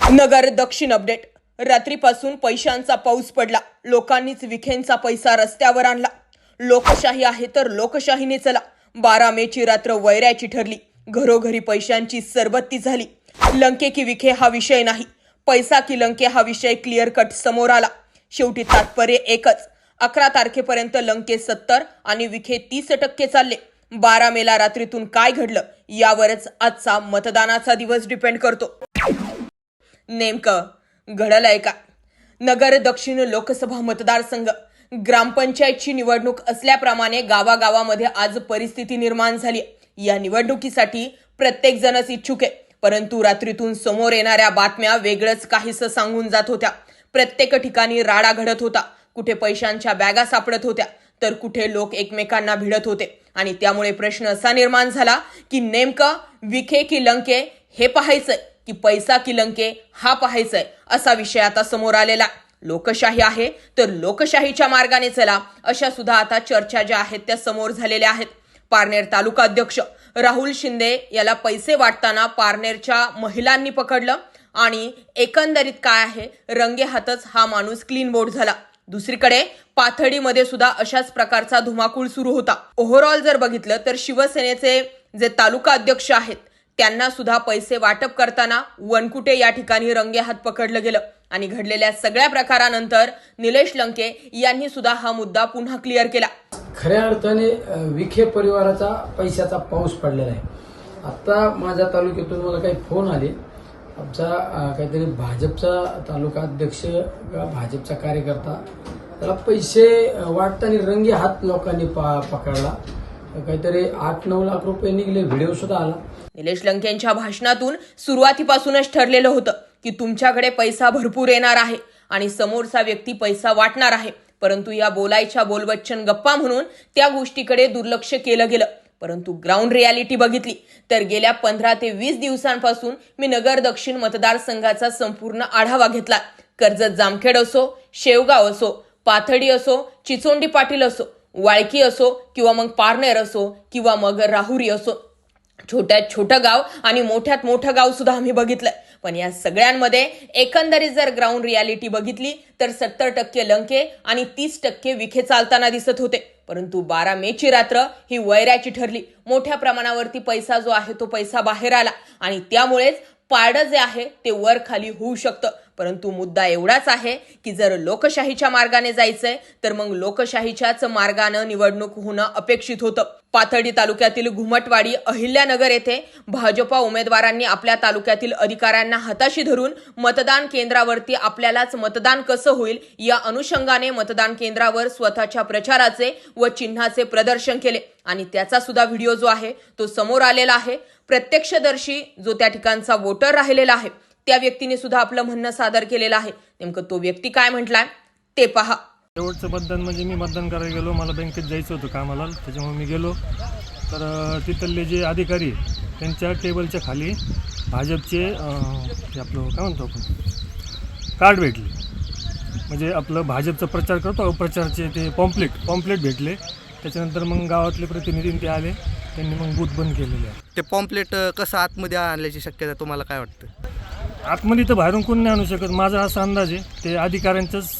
नगर दक्षिण अपडेट. रात्रीपासून पैशांचा पाऊस पडला. लोकांनीच विखेंचा पैसा रस्त्यावर आणला. लोकशाही आहे तर लोकशाहीने चला. बारा मेची रात्र वैऱ्याची ठरली. घरोघरी पैशांची सरबत्ती झाली. लंके की विखे हा विषय नाही. पैसा की लंके हा विषय क्लिअर कट समोर आला. शेवटी तात्पर्य एकच. अकरा तारखेपर्यंत लंके सत्तर आणि विखे तीस टक्के चालले. बारा मेला रात्रीतून काय घडलं यावरच आजचा मतदानाचा दिवस डिपेंड करतो. नेमकं घडलंय का नगर दक्षिण लोकसभा मतदारसंघ. ग्रामपंचायतची निवडणूक असल्याप्रमाणे गावागावामध्ये आज परिस्थिती निर्माण झाली. या निवडणुकीसाठी प्रत्येक जणच इच्छुक आहे. परंतु रात्रीतून समोर येणाऱ्या बातम्या वेगळंच काहीसं सांगून जात होत्या. प्रत्येक ठिकाणी राडा घडत होता. कुठे पैशांच्या बॅगा सापडत होत्या तर कुठे लोक एकमेकांना भिडत होते. आणि त्यामुळे प्रश्न असा निर्माण झाला की नेमकं विखे की लंके हे पाहायचंय. की पैसा की लंके हा पाहायचाय असा विषय आता समोर आलेला. लोकशाही आहे तर लोकशाहीच्या मार्गाने चला अशा सुद्धा आता चर्चा ज्या आहेत त्या समोर झालेल्या आहेत. पारनेर तालुका अध्यक्ष राहुल शिंदे याला पैसे वाटताना पारनेरच्या महिलांनी पकडलं आणि एकंदरीत काय आहे रंगे हातच हा माणूस क्लीन बोर्ड झाला. दुसरीकडे पाथडीमध्ये सुद्धा अशाच प्रकारचा धुमाकूळ सुरू होता. ओव्हरऑल जर बघितलं तर शिवसेनेचे जे तालुका अध्यक्ष आहेत त्यांना सुद्धा पैसे वाटप करताना वनकुटे या ठिकाणी रंगे हात पकडलं गेलं. आणि घडलेल्या सगळ्या प्रकारानंतर निलेश लंके यांनी सुद्धा हा मुद्दा पुन्हा क्लिअर केला. खऱ्या अर्थाने विखे परिवाराचा पैशाचा पाऊस पडलेला आहे. आता माझ्या तालुक्यातून मला काही फोन आले. आमचा काहीतरी भाजपचा तालुका अध्यक्ष किंवा भाजपचा कार्यकर्ता त्याला पैसे वाटताना रंगी हात लोकांनी पा- पकडला. काहीतरी आठ नऊ लाख रुपये निघले व्हिडिओ सुद्धा आला. निलेश लंकेंच्या भाषणातून सुरुवातीपासूनच ठरलेलं होतं की तुमच्याकडे पैसा भरपूर येणार आहे आणि समोरचा व्यक्ती पैसा वाटणार आहे. परंतु या बोलायच्या बोलवच्चन गप्पा म्हणून त्या गोष्टीकडे दुर्लक्ष केलं गेलं. परंतु ग्राउंड रियालिटी बघितली. तर गेल्या पंधरा ते वीस दिवसांपासून मी नगर दक्षिण मतदारसंघाचा संपूर्ण आढावा घेतला. कर्जत जामखेड असो शेवगाव असो पाथडी असो चिचोंडी पाटील असो वाळकी असो किंवा मग पारनेर असो किंवा मग राहुरी असो. छोट्यात छोटं गाव आणि मोठ्यात मोठं गाव सुद्धा आम्ही बघितलं पण या सगळ्यांमध्ये एकंदरीत जर ग्राउंड रियालिटी बघितली तर सत्तर टक्के लंके आणि तीस टक्के विखे चालताना दिसत होते. परंतु बारा मेची रात्र ही वैऱ्याची ठरली. मोठ्या प्रमाणावरती पैसा जो आहे तो पैसा बाहेर आला. आणि त्यामुळेच पारडं जे आहे ते वर खाली होऊ शकतं. परंतु मुद्दा एवढाच आहे की जर लोकशाहीच्या मार्गाने जायचंय तर मग लोकशाहीच्याच मार्गानं निवडणूक होणं अपेक्षित होतं. पाथर्डी तालुक्यातील घुमटवाडी अहिल्यानगर येथे भाजपा उमेदवारांनी आपल्या तालुक्यातील अधिकाऱ्यांना हाताशी धरून मतदान केंद्रावरती आपल्यालाच मतदान कसं होईल या अनुषंगाने मतदान केंद्रावर स्वतःच्या प्रचाराचे व चिन्हाचे प्रदर्शन केले. आणि त्याचा सुद्धा व्हिडिओ जो आहे तो समोर आलेला आहे. प्रत्यक्षदर्शी जो त्या ठिकाणचा वोटर राहिलेला आहे. त्या व्यक्तीने सुद्धा आपलं म्हणणं सादर केलेलं आहे. नेमकं तो व्यक्ती काय म्हटलाय ते पहा. शेवटचं मतदान म्हणजे मी मतदान करायला गेलो. मला बँकेत जायचं होतं कामाला. त्याच्यामुळे मी गेलो. तर तिथले जे अधिकारी त्यांच्या टेबलच्या खाली भाजपचे हे आपलं काय म्हणतो आपण? कार्ड भेटले. म्हणजे आपलं भाजपचा प्रचार करतो प्रचारचे ते पॉम्पलेट पॉम्पलेट भेटले. त्याच्यानंतर मग गावातले प्रतिनिधी ते आले. त्यांनी मग बूथ बंद केलेले. आहे ते पॉम्पलेट कसं आतमध्ये आणल्याची शक्यता तुम्हाला काय वाटतं? आतमध्ये तर बाहेरून कोण नाही आणू शकत. माझा असा अंदाज आहे ते अधिकाऱ्यांच्याच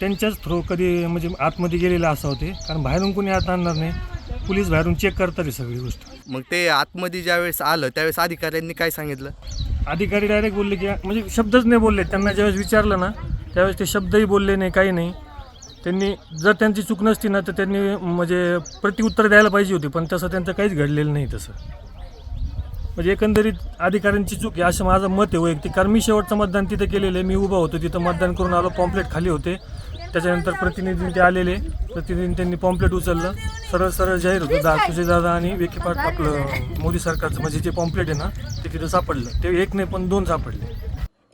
त्यांच्याच थ्रो कधी म्हणजे आतमध्ये गेलेले असं होते. कारण बाहेरून कोणी आत आणणार नाही. पोलीस बाहेरून चेक करतात ही सगळी गोष्ट. मग ते आतमध्ये ज्यावेळेस आलं त्यावेळेस अधिकाऱ्यांनी काय सांगितलं? अधिकारी डायरेक्ट बोलले की म्हणजे शब्दच नाही बोलले. त्यांना ज्यावेळेस विचारलं ना त्यावेळेस ते शब्दही बोलले नाही काही नाही. त्यांनी जर त्यांची चूक नसती ना तर त्यांनी म्हणजे प्रतिउत्तर द्यायला पाहिजे होती. पण तसं त्यांचं काहीच घडलेलं नाही तसं. म्हणजे एकंदरीत अधिकाऱ्यांची चूक आहे असं माझं मत आहे वैयक्तिक. कारण मी शेवटचं मतदान तिथं केलेलं आहे मी उभा होतो तिथं मतदान करून आलो पॉम्पलेट खाली होते. त्याच्यानंतर प्रतिनिधी ते आलेले प्रतिनिधी त्यांनी पॉम्पलेट उचललं. सरळ सरळ जाहीर होतं दा दादा आणि विखे पाट आपलं मोदी सरकारचं म्हणजे जे पॉम्पलेट आहे ना ते तिथं सापडलं. ते एक नाही पण दोन सापडले.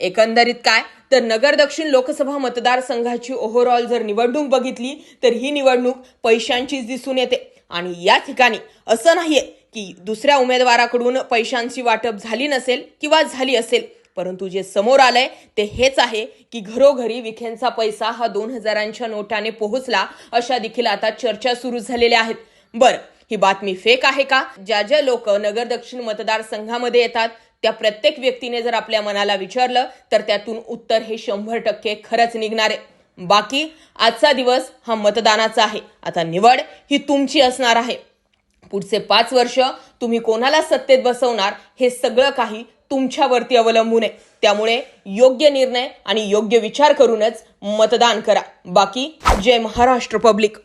एकंदरीत काय? तर नगर दक्षिण लोकसभा मतदारसंघाची ओव्हरऑल जर निवडणूक बघितली तर ही निवडणूक पैशांचीच दिसून येते. आणि या ठिकाणी असं नाहीये की दुसऱ्या उमेदवाराकडून पैशांची वाटप झाली नसेल किंवा झाली असेल परंतु जे समोर आलंय ते हेच आहे की घरोघरी विखेंचा पैसा हा दोन हजारांच्या नोटाने पोहोचला अशा देखील आता चर्चा सुरू झालेल्या आहेत. बरं ही बातमी फेक आहे का? ज्या ज्या लोक नगर दक्षिण मतदारसंघामध्ये येतात त्या प्रत्येक व्यक्तीने जर आपल्या मनाला विचारलं तर त्यातून उत्तर हे शंभर टक्के खरंच निघणार आहे. बाकी आजचा दिवस हा मतदानाचा आहे. आता निवड ही तुमची असणार आहे. पुढचे पाच वर्ष तुम्ही कोणाला सत्तेत बसवणार हे सगळं काही तुमच्यावरती अवलंबून आहे. त्यामुळे योग्य निर्णय आणि योग्य विचार करूनच मतदान करा. बाकी जय महाराष्ट्र पब्लिक.